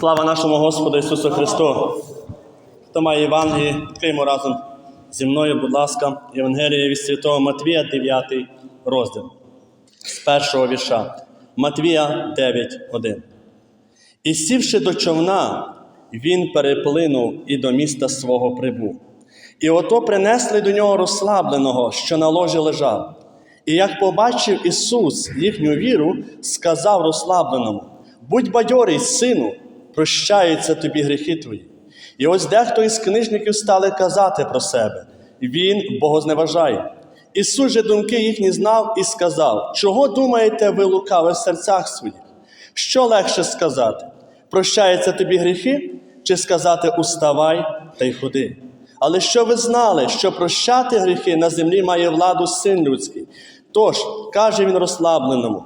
Слава нашому Господу Ісусу Христу! Хто має Євангелії, відкриємо разом зі мною, будь ласка, Євангеліє від Святого Матвія, 9 розділ з першого вірша. Матвія 9.1. І сівши до човна, він переплинув і до міста свого прибув. І ото принесли до нього розслабленого, що на ложі лежав. І як побачив Ісус їхню віру, сказав розслабленому: Будь бадьорий, сину, прощаються тобі гріхи твої. І ось дехто із книжників стали казати про себе, він богозневажає. Ісус же думки їхні знав і сказав: Чого думаєте ви лукаве в серцях своїх? Що легше сказати? Прощаються тобі гріхи, чи сказати уставай та й ходи? Але що ви знали, що прощати гріхи на землі має владу син людський? Тож, каже він розслабленому: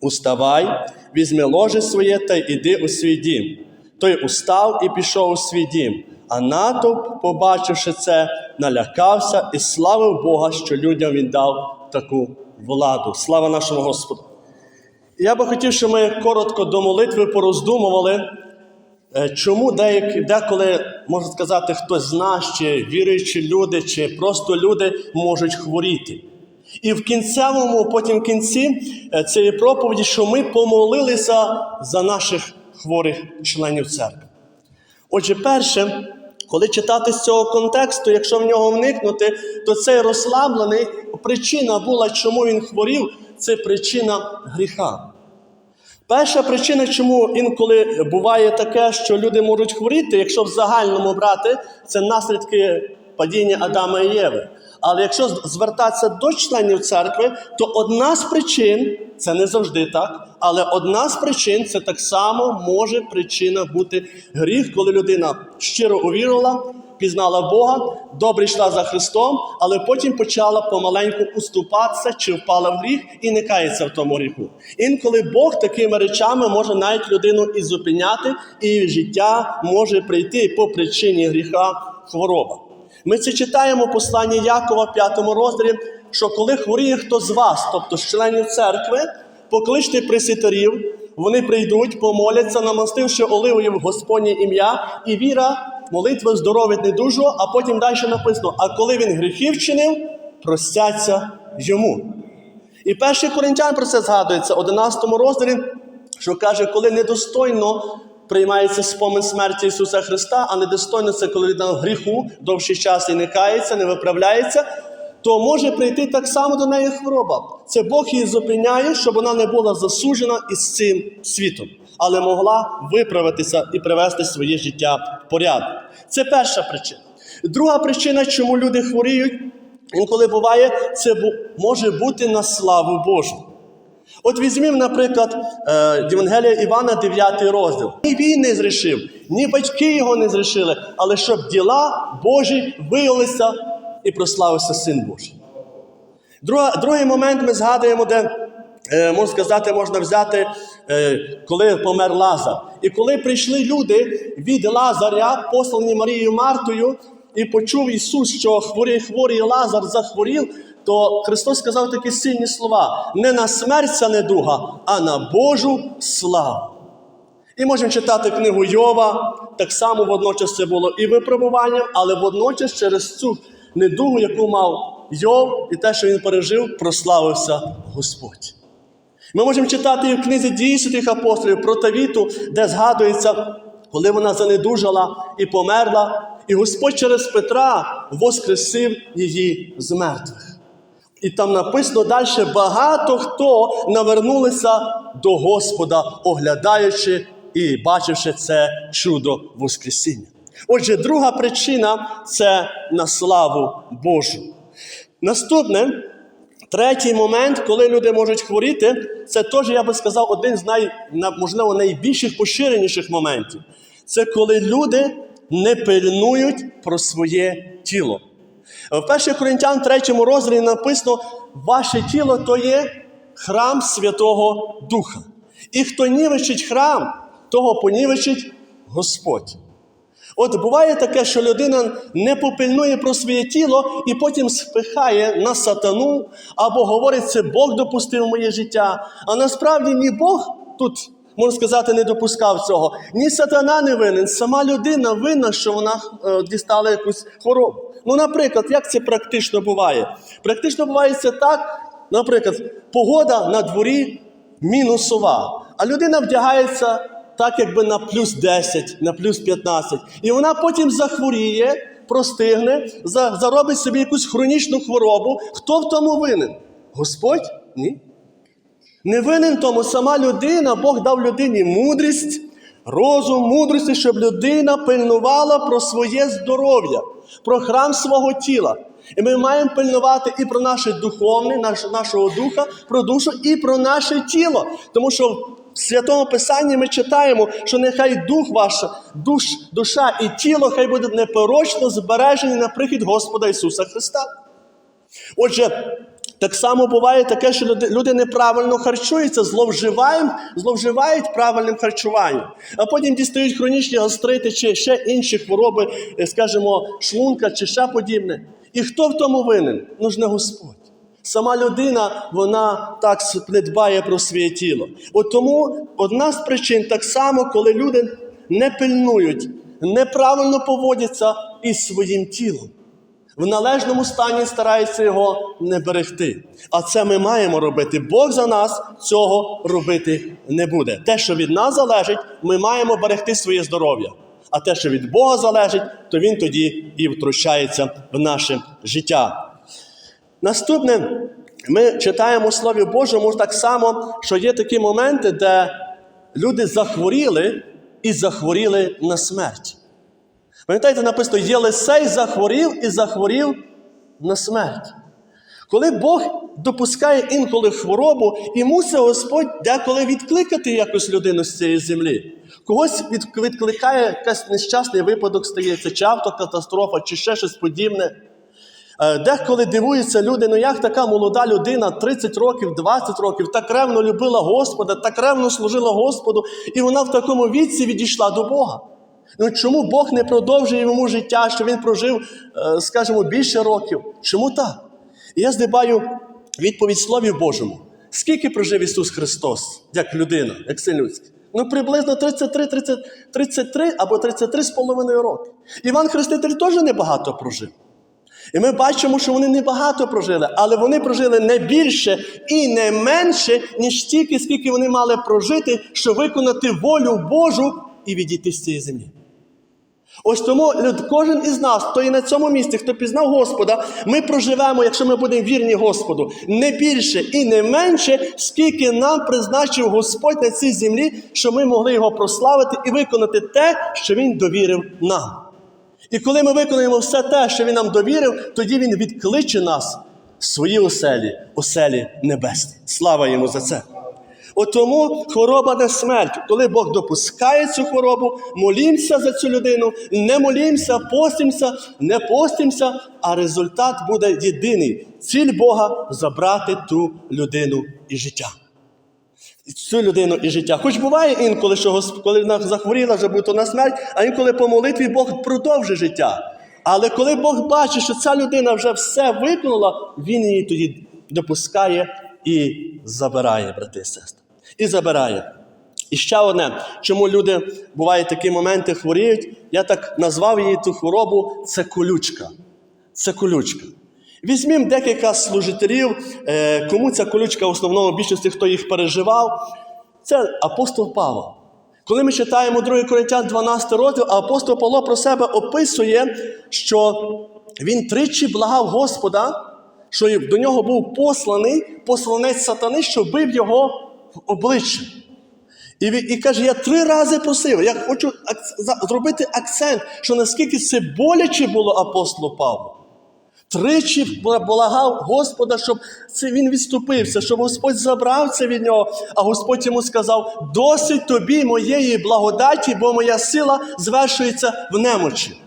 Уставай, візьми ложе своє та й іди у свій дім. Той устав і пішов у свій дім. А натовп, побачивши це, налякався і славив Бога, що людям він дав таку владу. Слава нашому Господу! Я би хотів, щоб ми коротко до молитви пороздумували, е, чому деякі, деколи, можна сказати, хтось з нас, чи віруючі люди, чи просто люди можуть хворіти. І в кінцевому, потім в кінці е, цієї проповіді, що ми помолилися за наших хворих членів церкви. Отже, перше, коли читати з цього контексту, якщо в нього вникнути, то цей розслаблений причина була, чому він хворів, це причина гріха. Перша причина, чому інколи буває таке, що люди можуть хворіти, якщо в загальному брати, це наслідки падіння Адама і Єви. Але якщо звертатися до членів церкви, то одна з причин, це не завжди так, але одна з причин це так само може причина бути гріх, коли людина щиро увірувала, пізнала Бога, добре йшла за Христом, але потім почала помаленьку уступатися чи впала в гріх і не кається в тому гріху. Інколи Бог такими речами може навіть людину і зупиняти, і життя може прийти по причині гріха хвороба. Ми це читаємо в посланні Якова в 5 розділі, що коли хворіє хто з вас, тобто з членів церкви, покличте пресвітерів, вони прийдуть, помоляться, намастивши оливою в Господнє ім'я, і віра, молитва здоровить недужого, а потім далі написано: а коли він гріхи вчинив, простяться йому. І перший коринтян про це згадується в 11 розділі, що каже, коли недостойно приймається спомин смерті Ісуса Христа, а недостойно це, коли людина в гріху довший час і не кається, не виправляється, то може прийти так само до неї хвороба. Це Бог її зупиняє, щоб вона не була засуджена із цим світом, але могла виправитися і привести своє життя в порядок. Це перша причина. Друга причина, чому люди хворіють, інколи буває, це може бути на славу Божу. От візьмімо, наприклад, е, Євангелія Івана, 9 розділ. Ні він не зрішив, ні батьки його не зрішили, але щоб діла Божі виявилися і прославився Син Божий. Другий момент ми згадуємо, де, е, можна сказати, можна взяти, е, коли помер Лазар. І коли прийшли люди від Лазаря, послані Марією Мартою, і почув Ісус, що хворий хворий Лазар захворів, то Христос сказав такі сильні слова: не на смерть ця недуга, а на Божу славу. І можемо читати книгу Йова, так само водночас це було і випробуванням, але водночас через цю недугу, яку мав Йов, і те, що він пережив, прославився Господь. Ми можемо читати і в книзі дій святих апостолів про Тавіту, де згадується, коли вона занедужала і померла, і Господь через Петра воскресив її з мертвих. І там написано далі: багато хто навернулися до Господа, оглядаючи і бачивши це чудо Воскресіння. Отже, друга причина це на славу Божу. Наступне, третій момент, коли люди можуть хворіти, це теж, я би сказав, один з най, можливо, найбільших поширеніших моментів. Це коли люди не пильнують про своє тіло. В 1 Коринтян 3 розділі написано: ваше тіло то є храм Святого Духа. І хто нівечить храм, того понівечить Господь. От буває таке, що людина не попильнує про своє тіло і потім спихає на сатану, або говорить, це Бог допустив моє життя. А насправді ні Бог тут можна сказати, не допускав цього. Ні сатана не винен, сама людина винна, що вона е, дістала якусь хворобу. Ну, наприклад, як це практично буває? Практично буває це так, наприклад, погода на дворі мінусова, а людина вдягається так, якби на плюс 10, на плюс 15. І вона потім захворіє, простигне, за- заробить собі якусь хронічну хворобу. Хто в тому винен? Господь? Ні. Не винен тому сама людина, Бог дав людині мудрість, розум, мудрості, щоб людина пильнувала про своє здоров'я, про храм свого тіла. І ми маємо пильнувати і про наше духовне, наш, нашого духа, про душу, і про наше тіло. Тому що в Святому Писанні ми читаємо, що нехай дух ваш, душ, душа і тіло хай будуть непорочно збережені на прихід Господа Ісуса Христа. Отже, так само буває таке, що люди, неправильно харчуються, зловживають, зловживають правильним харчуванням, а потім дістають хронічні гастрити чи ще інші хвороби, е, скажімо, шлунка чи ще подібне. І хто в тому винен? Ну ж не Господь. Сама людина, вона так не дбає про своє тіло. От тому одна з причин так само, коли люди не пильнують, неправильно поводяться із своїм тілом в належному стані старається його не берегти. А це ми маємо робити. Бог за нас цього робити не буде. Те, що від нас залежить, ми маємо берегти своє здоров'я. А те, що від Бога залежить, то Він тоді і втручається в наше життя. Наступне, ми читаємо у Слові Божому так само, що є такі моменти, де люди захворіли і захворіли на смерть. Пам'ятаєте, написано, Єлисей захворів і захворів на смерть. Коли Бог допускає інколи хворобу, і мусить Господь деколи відкликати якусь людину з цієї землі. Когось відкликає якийсь нещасний випадок стається, чи автокатастрофа, чи ще щось подібне. Е, Деколи дивуються люди, ну як така молода людина, 30 років, 20 років, так ревно любила Господа, так ревно служила Господу, і вона в такому віці відійшла до Бога. Ну чому Бог не продовжує йому життя, що він прожив, е, скажімо, більше років? Чому так? І я здибаю відповідь Слові Божому. Скільки прожив Ісус Христос, як людина, як син людський? Ну, приблизно 33, 30, 33 або 33 з половиною роки. Іван Хреститель теж небагато прожив. І ми бачимо, що вони небагато прожили, але вони прожили не більше і не менше, ніж стільки, скільки вони мали прожити, щоб виконати волю Божу і відійти з цієї землі. Ось тому кожен із нас, хто є на цьому місці, хто пізнав Господа, ми проживемо, якщо ми будемо вірні Господу, не більше і не менше, скільки нам призначив Господь на цій землі, щоб ми могли його прославити і виконати те, що Він довірив нам. І коли ми виконуємо все те, що Він нам довірив, тоді Він відкличе нас в свої оселі, оселі небесні. Слава йому за це. От тому хвороба не смерть. Коли Бог допускає цю хворобу, молімося за цю людину, не молімося, постимося, не постимося, а результат буде єдиний. Ціль Бога забрати ту людину і життя. Цю людину і життя. Хоч буває інколи, що коли вона захворіла, вже буде на смерть, а інколи по молитві Бог продовжить життя. Але коли Бог бачить, що ця людина вже все виконала, Він її тоді допускає і забирає, брати і сестри. І забирає. І ще одне, чому люди бувають такі моменти хворіють, я так назвав її ту хворобу це колючка. Це колючка. Візьмімо декілька служителів, е, кому ця колючка в основному більшості, хто їх переживав, це апостол Павло. Коли ми читаємо 2 Коринтян 12 розділ, апостол Павло про себе описує, що він тричі благав Господа, що до нього був посланий посланець сатани, що бив його обличчя. І, і каже, я три рази просив, я хочу зробити акцент, що наскільки це боляче було апостолу Павлу. Тричі благав Господа, щоб це він відступився, щоб Господь забрав це від нього. А Господь йому сказав: досить тобі моєї благодаті, бо моя сила звершується в немочі.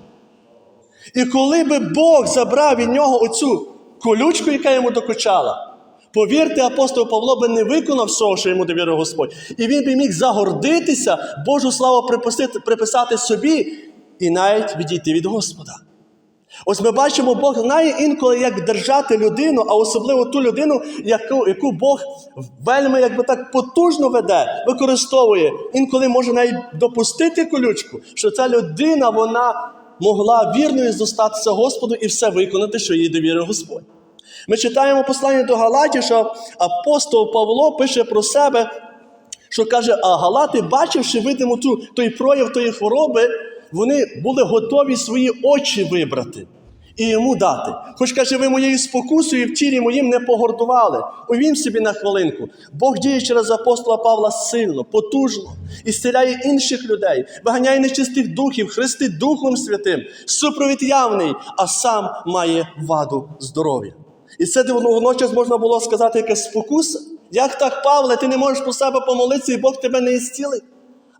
І коли би Бог забрав від нього оцю колючку, яка йому докучала, повірте, апостол Павло би не виконав всього, що йому довірив Господь. І він би міг загордитися, Божу славу припустити- приписати собі і навіть відійти від Господа. Ось ми бачимо, Бог знає інколи, як держати людину, а особливо ту людину, яку, яку Бог вельми якби так потужно веде, використовує. Інколи може навіть допустити колючку, що ця людина вона могла вірною зостатися Господу і все виконати, що їй довірив Господь. Ми читаємо послання до Галатів, що апостол Павло пише про себе, що каже, а Галати, бачивши, видимо, ту, той прояв тої хвороби, вони були готові свої очі вибрати і йому дати. Хоч каже, ви моєю спокусою в тілі моїм не погордували. Увім собі на хвилинку. Бог діє через апостола Павла сильно, потужно і зціляє інших людей, виганяє нечистих духів, хрестить Духом Святим, супровід явний, а сам має ваду здоров'я. І це водночас можна було сказати, якась спокуса. Як так, Павле, ти не можеш про себе помолитися, і Бог тебе не ісцілить?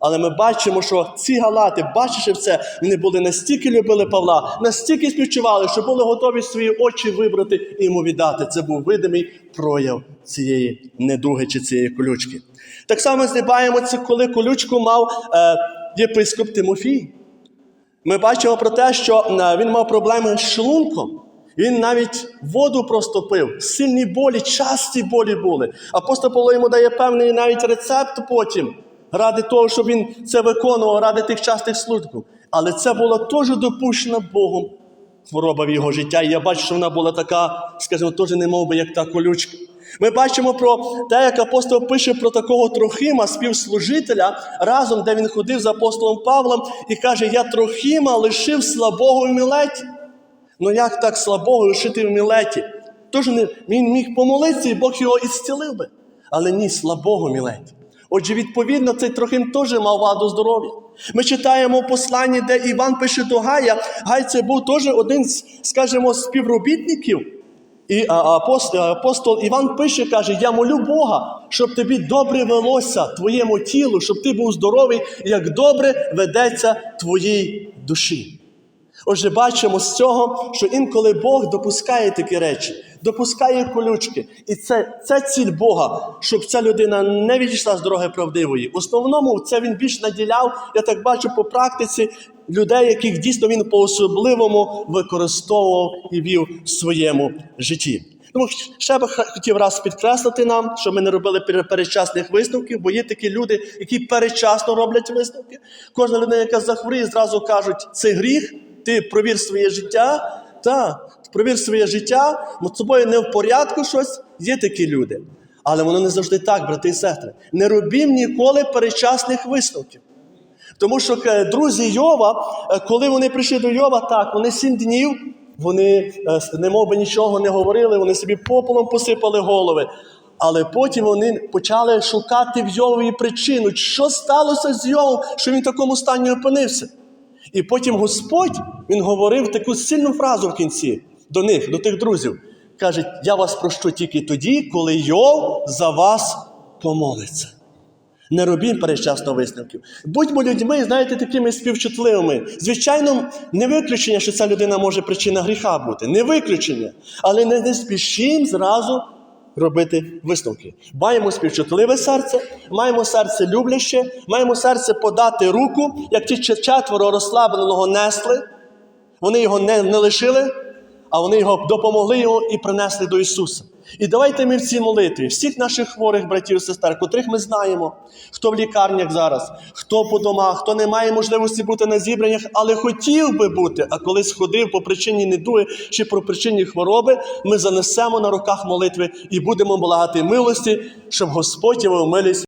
Але ми бачимо, що ці галати, бачивши це, вони були настільки любили Павла, настільки співчували, що були готові свої очі вибрати і йому віддати. Це був видимий прояв цієї недуги чи цієї колючки. Так само здибаємо це, коли колючку мав е, єпископ Тимофій. Ми бачимо про те, що е, він мав проблеми з шлунком. Він навіть воду просто пив, сильні болі, часті болі були. Апостол Павло йому дає певний навіть рецепт потім, ради того, щоб він це виконував, ради тих частих службів. Але це було теж допущено Богом хвороба в його життя. І я бачу, що вона була така, скажімо, теж не мов би, як та колючка. Ми бачимо про те, як апостол пише про такого Трохима, співслужителя, разом, де він ходив з апостолом Павлом, і каже: Я Трохима лишив слабого в Мілеті. Ну як так слабого лишити в Мілеті? Тож він міг помолитися, і Бог його ісцілив би. Але ні, слабого Мілеті. Отже, відповідно, цей Трохим теж мав ваду здоров'я. Ми читаємо в посланні, де Іван пише до Гая. Гай це був теж один з, скажімо, співробітників. І апостол Іван пише, каже: Я молю Бога, щоб тобі добре велося твоєму тілу, щоб ти був здоровий, як добре ведеться твоїй душі. Отже, бачимо з цього, що інколи Бог допускає такі речі, допускає колючки. І це, це ціль Бога, щоб ця людина не відійшла з дороги правдивої. В основному це він більш наділяв, я так бачу по практиці, людей, яких дійсно він по-особливому використовував і вів в своєму житті. Тому ще би хотів раз підкреслити нам, що ми не робили пере- передчасних висновків, бо є такі люди, які передчасно роблять висновки. Кожна людина, яка захворіє, зразу кажуть, це гріх, ти провір своє життя. Та, провір своє життя, над собою не в порядку щось. Є такі люди. Але воно не завжди так, брати і сестри. Не робім ніколи передчасних висновків. Тому що е, друзі Йова, е, коли вони прийшли до Йова, так, вони сім днів, вони е, не мов би нічого не говорили, вони собі пополом посипали голови. Але потім вони почали шукати в Йовові причину, що сталося з Йовом, що він в такому стані опинився. І потім Господь він говорив таку сильну фразу в кінці до них, до тих друзів. Каже, я вас прощу тільки тоді, коли Йов за вас помолиться. Не робіть передчасно висновків. Будьмо людьми, знаєте, такими співчутливими. Звичайно, не виключення, що ця людина може причина гріха бути. Не виключення. Але не, не спішім зразу робити висновки. Маємо співчутливе серце, маємо серце любляще, маємо серце подати руку, як ті чет- четверо розслабленого несли. Вони його не, не лишили, а вони його допомогли його і принесли до Ісуса. І давайте ми в цій молитві, всіх наших хворих братів і сестер, котрих ми знаємо, хто в лікарнях зараз, хто по домах, хто не має можливості бути на зібраннях, але хотів би бути, а коли сходив по причині недуги чи по причині хвороби, ми занесемо на руках молитви і будемо благати милості, щоб Господь його милість